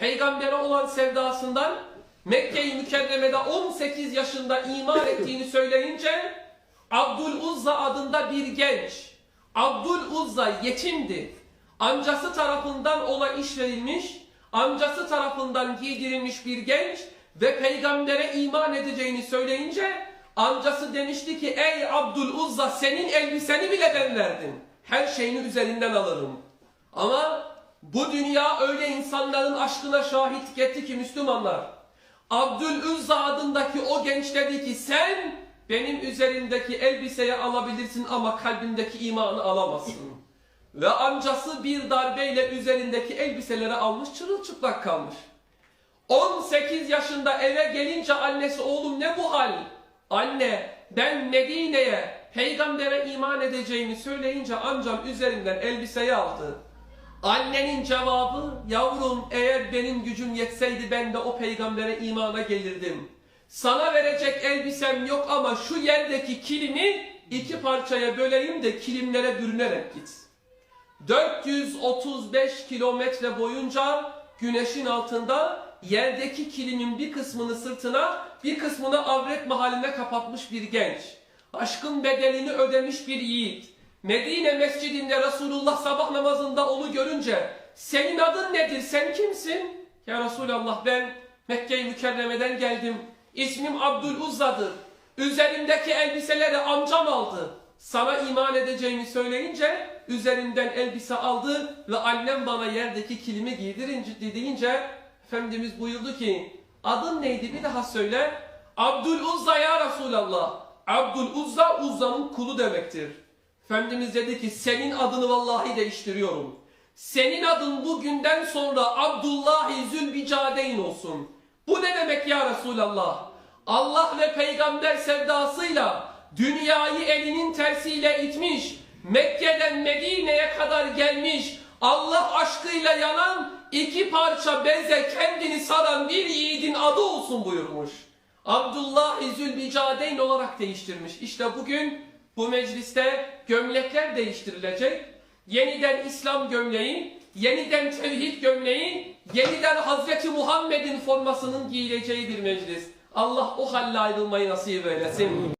peygambere olan sevdasından Mekke-i Mükerreme'de 18 yaşında iman ettiğini söyleyince Abdul Uzza adında bir genç. Abdul Uzza yetimdi. Amcası tarafından ona iş verilmiş, amcası tarafından giydirilmiş bir genç ve peygambere iman edeceğini söyleyince amcası demişti ki ey Abdul Uzza senin elbiseni bile ben verdim. Her şeyini üzerinden alırım. Ama bu dünya öyle insanların aşkına şahitlik etti ki Müslümanlar. Abdülüzza adındaki o genç dedi ki sen benim üzerimdeki elbiseyi alabilirsin ama kalbimdeki imanı alamazsın. Ve amcası bir darbeyle üzerindeki elbiseleri almış çırılçıplak kalmış. 18 yaşında eve gelince annesi oğlum ne bu hal? Anne ben Medine'ye peygambere iman edeceğimi söyleyince amcam üzerinden elbiseyi aldı. Annenin cevabı yavrum eğer benim gücüm yetseydi ben de o peygambere imana gelirdim. Sana verecek elbisem yok ama şu yerdeki kilimi iki parçaya böleyim de kilimlere bürünerek git. 435 kilometre boyunca güneşin altında yerdeki kilimin bir kısmını sırtına bir kısmını avret mahaline kapatmış bir genç. Aşkın bedelini ödemiş bir yiğit. Medine mescidinde Resulullah sabah namazında onu görünce senin adın nedir sen kimsin? Ya Resulallah ben Mekke-i Mükerreme'den geldim. İsmim Abdüluzza'dır. Üzerimdeki elbiseleri amcam aldı. Sana iman edeceğimi söyleyince üzerimden elbise aldı ve annem bana yerdeki kilimi giydirince deyince Efendimiz buyurdu ki adın neydi bir daha söyle. Abdüluzza ya Resulallah. Abdüluzza Uzza'nın kulu demektir. Efendimiz dedi ki senin adını vallahi değiştiriyorum. Senin adın bugünden sonra Abdullahi Zülbicadeyn olsun. Bu ne demek ya Resulallah? Allah ve peygamber sevdasıyla dünyayı elinin tersiyle itmiş, Mekke'den Medine'ye kadar gelmiş, Allah aşkıyla yanan iki parça beze kendini saran bir yiğidin adı olsun buyurmuş. Abdullah Zülbicadeyn olarak değiştirmiş. İşte bugün bu mecliste gömlekler değiştirilecek. Yeniden İslam gömleği, yeniden tevhid gömleği, yeniden Hazreti Muhammed'in formasının giyileceği bir meclis. Allah o halle ayrılmayı nasip eylesin.